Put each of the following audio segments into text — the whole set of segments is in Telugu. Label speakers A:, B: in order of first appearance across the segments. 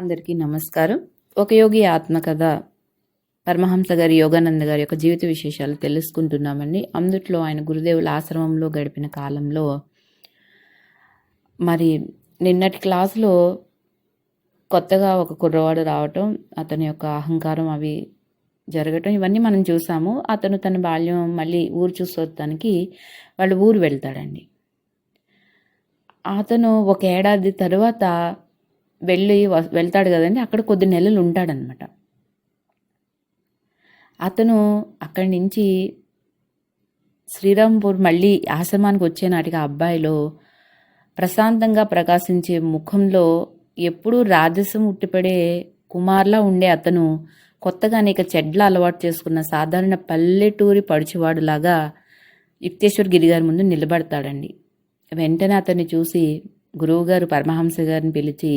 A: అందరికీ నమస్కారం. ఒక యోగి ఆత్మకథ పరమహంస గారి యోగానంద గారి యొక్క జీవిత విశేషాలు తెలుసుకుంటున్నామండి. అందుట్లో ఆయన గురుదేవుల ఆశ్రమంలో గడిపిన కాలంలో మరి నిన్నటి క్లాసులో కొత్తగా ఒక కుర్రవాడు రావటం అతని యొక్క అహంకారం అవి జరగటం ఇవన్నీ మనం చూసాము. అతను తన బాల్యం మళ్ళీ ఊరు చూసొస్తానికి వాళ్ళు ఊరు వెళ్తాడండి. అతను ఒక ఏడాది తర్వాత వెళ్ళి వెళ్తాడు కదండి. అక్కడ కొద్ది నెలలు ఉంటాడనమాట అతను అక్కడి నుంచి శ్రీరాంపూర్ మళ్ళీ ఆశ్రమానికి వచ్చే నాటికి ఆ అబ్బాయిలో ప్రశాంతంగా ప్రకాశించే ముఖంలో ఎప్పుడూ రాజసం ఉట్టిపడే కుమార్లా ఉండే అతను కొత్తగా అనేక చెడ్ల అలవాటు చేసుకున్న సాధారణ పల్లెటూరి పడిచివాడులాగా యుక్తేశ్వర్ గిరి గారి ముందు నిలబడతాడండి. వెంటనే అతన్ని చూసి గురువుగారు పరమహంస గారిని పిలిచి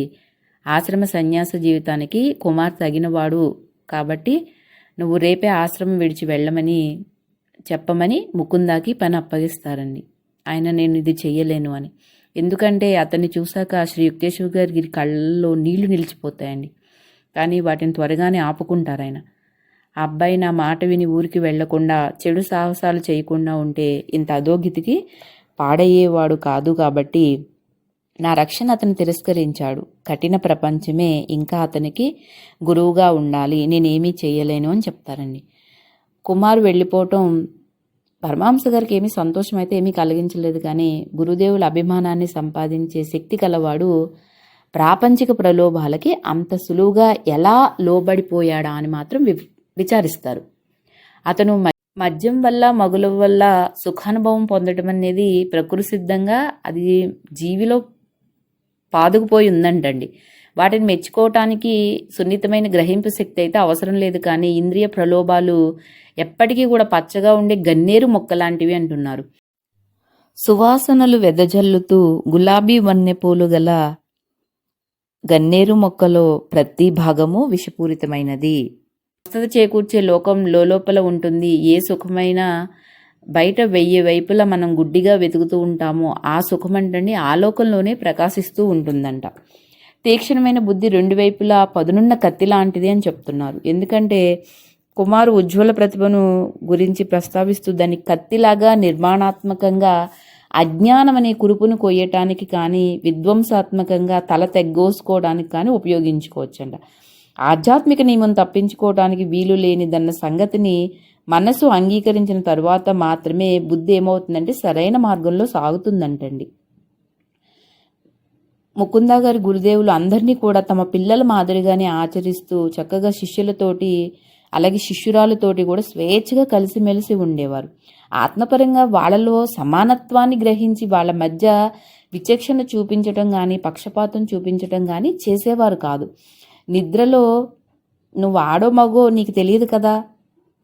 A: ఆశ్రమ సన్యాస జీవితానికి కుమార్ తగినవాడు కాబట్టి నువ్వు రేపే ఆశ్రమం విడిచి వెళ్ళమని చెప్పమని ముకుందాకి పని అప్పగిస్తారండి. ఆయన నేను ఇది చెయ్యలేను అని. ఎందుకంటే అతన్ని చూశాక శ్రీ యుక్తేశ్వర్ గారి కళ్ళలో నీళ్ళు నిలిచిపోతాయండి. కానీ వాటిని త్వరగానే ఆపుకుంటారు ఆయన ఆ అబ్బాయి నా మాట విని ఊరికి వెళ్ళకుండా చెడు సాహసాలు చేయకుండా ఉంటే ఇంత అధోగితికి పాడయ్యేవాడు కాదు కాబట్టి నా రక్షణ అతను తిరస్కరించాడు. కఠిన ప్రపంచమే ఇంకా అతనికి గురువుగా ఉండాలి. నేనేమీ చేయలేను అని చెప్తారండి. కుమారు వెళ్ళిపోవటం పరమాంస గారికి ఏమీ సంతోషం అయితే ఏమీ కలిగించలేదు కానీ గురుదేవుల అభిమానాన్ని సంపాదించే శక్తి కలవాడు ప్రాపంచిక ప్రలోభాలకి అంత సులువుగా ఎలా లోబడిపోయాడా అని మాత్రం వి- విచారిస్తారు. అతను మ- మద్యం వల్ల మగుల వల్ల సుఖానుభవం పొందడం అనేది ప్రకృతి సిద్ధంగా అది జీవిలో పాదుకుపోయి ఉందంటండి. వాటిని మెచ్చుకోవటానికి సున్నితమైన గ్రహింపు శక్తి అయితే అవసరం లేదు కానీ ఇంద్రియ ప్రలోభాలు ఎప్పటికీ కూడా పచ్చగా ఉండే గన్నేరు మొక్కలాంటివి అంటున్నారు. సువాసనలు వెదజల్లుతూ గులాబీ వన్నెపూలు గల గన్నేరు మొక్కలో ప్రతి భాగము విషపూరితమైనది. స్వస్థత చేకూర్చే లోకం లోపల ఉంటుంది. ఏ సుఖమైనా బయట వెయ్యి వైపులా మనం గుడ్డిగా వెతుకుతూ ఉంటామో ఆ సుఖమంటండి ఆలోకంలోనే ప్రకాశిస్తూ ఉంటుందంట. తీక్షణమైన బుద్ధి రెండు వైపులా పదునున్న కత్తి లాంటిది అని చెప్తున్నారు. ఎందుకంటే కుమారు ఉజ్వల ప్రతిభను గురించి ప్రస్తావిస్తూ దాన్ని కత్తిలాగా నిర్మాణాత్మకంగా అజ్ఞానం అనే కురుపును కొయ్యటానికి కానీ విధ్వంసాత్మకంగా తల తెగ్గోసుకోవడానికి కానీ ఉపయోగించుకోవచ్చంట. ఆధ్యాత్మిక నియమం తప్పించుకోవడానికి వీలు లేనిదన్న సంగతిని మనసు అంగీకరించిన తరువాత మాత్రమే బుద్ధి ఏమవుతుందంటే సరైన మార్గంలో సాగుతుందంటండి. ముకుందా గారి గురుదేవులు అందరినీ కూడా తమ పిల్లల మాదిరిగానే ఆచరిస్తూ చక్కగా శిష్యులతోటి అలాగే శిష్యురాలతోటి కూడా స్వేచ్ఛగా కలిసిమెలిసి ఉండేవారు. ఆత్మపరంగా వాళ్ళలో సమానత్వాన్ని గ్రహించి వాళ్ళ మధ్య విచక్షణ చూపించటం కానీ పక్షపాతం చూపించటం కానీ చేసేవారు కాదు. నిద్రలో నువ్వు ఆడో మగో నీకు తెలియదు కదా?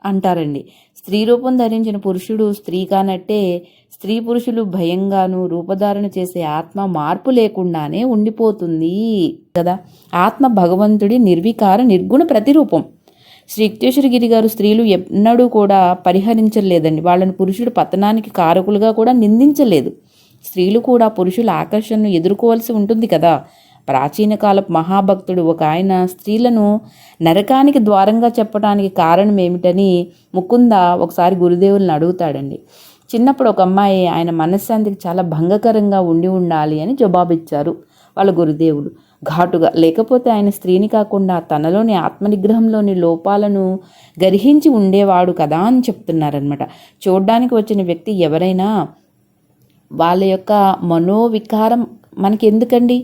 A: అంటారండి. స్త్రీ రూపం ధరించిన పురుషుడు స్త్రీ కానట్టే స్త్రీ పురుషులు భయంగాను రూపధారణ చేసే ఆత్మ మార్పు లేకుండానే ఉండిపోతుంది కదా. ఆత్మ భగవంతుడి నిర్వికార నిర్గుణ ప్రతిరూపం. శ్రీ గిరి గారు స్త్రీలు ఎన్నడూ కూడా పరిహరించలేదండి. వాళ్ళని పురుషుడు పతనానికి కారకులుగా కూడా నిందించలేదు. స్త్రీలు కూడా పురుషుల ఆకర్షణను ఎదుర్కోవాల్సి ఉంటుంది కదా. ప్రాచీన కాలపు మహాభక్తుడు ఒక ఆయన స్త్రీలను నరకానికి ద్వారంగా చెప్పడానికి కారణం ఏమిటని ముకుంద ఒకసారి గురుదేవుల్ని అడుగుతాడండి. చిన్నప్పుడు ఒక అమ్మాయి ఆయన మనశ్శాంతికి చాలా భంగకరంగా ఉండి ఉండాలి అని జవాబిచ్చారు వాళ్ళ గురుదేవులు ఘాటుగా లేకపోతే ఆయన స్త్రీని కాకుండా తనలోని ఆత్మనిగ్రహంలోని లోపాలను గర్హించి ఉండేవాడు కదా అని చెప్తున్నారనమాట చూడ్డానికి వచ్చిన వ్యక్తి ఎవరైనా వాళ్ళ యొక్క మనోవికారం మనకి ఎందుకండి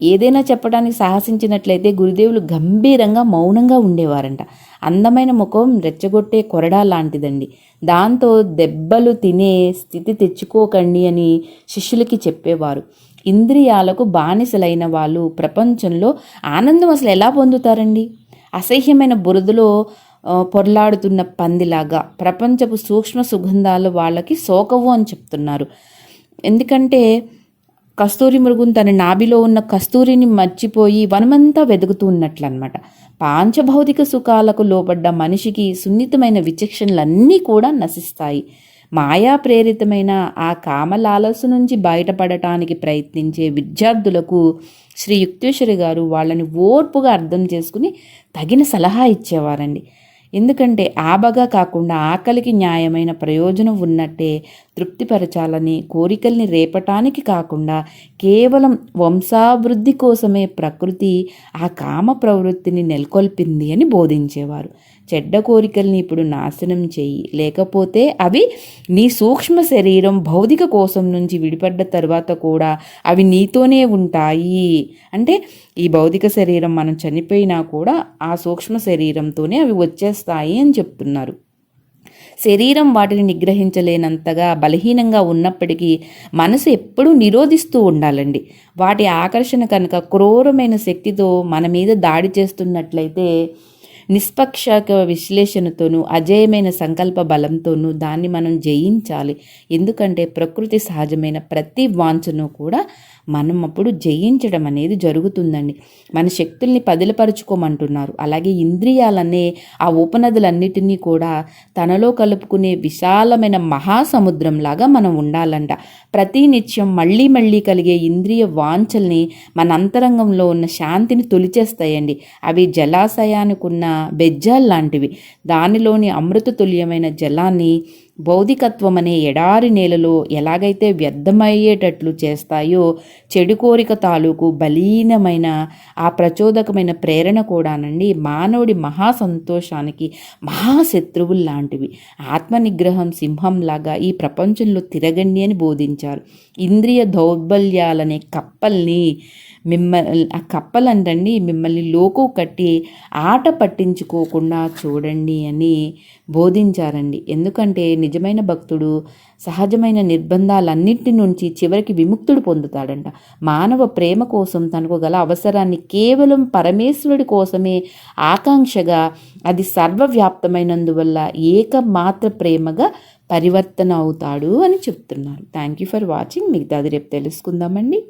A: ఏదైనా చెప్పడానికి సాహసించినట్లయితే గురుదేవులు గంభీరంగా మౌనంగా ఉండేవారంట. అందమైన ముఖం రెచ్చగొట్టే కొరడా లాంటిదండి. దాంతో దెబ్బలు తినే స్థితి తెచ్చుకోకండి అని శిష్యులకి చెప్పేవారు. ఇంద్రియాలకు బానిసలైన వాళ్ళు ప్రపంచంలో ఆనందం అసలు ఎలా పొందుతారండి? అసహ్యమైన బురదలో పొరలాడుతున్న పొర్లాడుతున్న పందిలాగా ప్రపంచపు సూక్ష్మ సుగంధాలు వాళ్ళకి సోకవు అని చెప్తున్నారు. ఎందుకంటే కస్తూరి మృగం తన నాభిలో ఉన్న కస్తూరిని మర్చిపోయి వనమంతా వెతుకుతూ ఉన్నట్లు అనమాట పాంచభౌతిక సుఖాలకు లోపడ్డ మనిషికి సున్నితమైన విచక్షణలన్నీ కూడా నశిస్తాయి. మాయా ప్రేరితమైన ఆ కామలాలసు నుంచి బయటపడటానికి ప్రయత్నించే విద్యార్థులకు శ్రీ యుక్తేశ్వరి గారు వాళ్ళని ఓర్పుగా అర్థం చేసుకుని తగిన సలహా ఇచ్చేవారండి. ఎందుకంటే ఆబగా కాకుండా ఆకలికి న్యాయమైన ప్రయోజనం ఉన్నట్టే తృప్తిపరచాలని కోరికల్ని రేపటానికి కాకుండా కేవలం వంశాభివృద్ధి కోసమే ప్రకృతి ఆ కామ ప్రవృత్తిని నెలకొల్పింది అని బోధించేవారు. చెడ్డ కోరికల్ని ఇప్పుడు నాశనం చెయ్యి లేకపోతే అవి నీ సూక్ష్మ శరీరం భౌతిక కోసం నుంచి విడిపడ్డ తర్వాత కూడా అవి నీతోనే ఉంటాయి. అంటే ఈ భౌతిక శరీరం మనం చనిపోయినా కూడా ఆ సూక్ష్మ శరీరంతోనే అవి వచ్చేస్తాయి అని చెప్తున్నారు. శరీరం వాటిని నిగ్రహించలేనంతగా బలహీనంగా ఉన్నప్పటికీ మనసు ఎప్పుడూ నిరోధిస్తూ ఉండాలండి. వాటి ఆకర్షణ కనుక క్రూరమైన శక్తితో మన మీద దాడి చేస్తున్నట్లయితే నిష్పక్షక విశ్లేషణతోనూ అజేయమైన సంకల్ప బలంతోనూ దాన్ని మనం జయించాలి. ఎందుకంటే ప్రకృతి సహజమైన ప్రతి వాంఛను కూడా మనం అప్పుడు జయించడం అనేది జరుగుతుందండి. మన శక్తుల్ని పదిలపరుచుకోమంటున్నారు. అలాగే ఇంద్రియాలనే ఆ ఉపనదులన్నిటినీ కూడా తనలో కలుపుకునే విశాలమైన మహాసముద్రంలాగా మనం ఉండాలంట. ప్రతి నిత్యం మళ్ళీ మళ్ళీ కలిగే ఇంద్రియ వాంఛల్ని మన అంతరంగంలో ఉన్న శాంతిని తొలిచేస్తాయండి. అవి జలాశయానికి ఉన్న బెజ్జాల్ లాంటివి. దానిలోని అమృత తుల్యమైన జలాన్ని బౌద్ధికత్వం అనే ఎడారి నేలలో ఎలాగైతే వ్యర్థమయ్యేటట్లు చేస్తాయో చెడు కోరిక తాలూకు బలీనమైన ఆ ప్రచోదకమైన ప్రేరణ కూడానండి మానవుడి మహా సంతోషానికి మహాశత్రువులు లాంటివి. ఆత్మనిగ్రహం సింహంలాగా ఈ ప్రపంచంలో తిరగండి అని బోధించారు. ఇంద్రియ దౌర్బల్యాలనే కప్పల్ని మిమ్మల్ని ఆ కప్పలంటండి మిమ్మల్ని లోకు కట్టి ఆట పట్టించుకోకుండా చూడండి అని బోధించారండి. ఎందుకంటే నిజమైన భక్తుడు సహజమైన నిర్బంధాలన్నింటి నుంచి చివరికి విముక్తుడు పొందుతాడంట. మానవ ప్రేమ కోసం తనకు గల అవసరాన్ని కేవలం పరమేశ్వరుడి కోసమే ఆకాంక్షగా అది సర్వవ్యాప్తమైనందువల్ల ఏకమాత్ర ప్రేమగా పరివర్తన అవుతాడు అని చెప్తున్నారు. థ్యాంక్ యూ ఫర్ వాచింగ్ మిగతాది రేపు తెలుసుకుందామండి.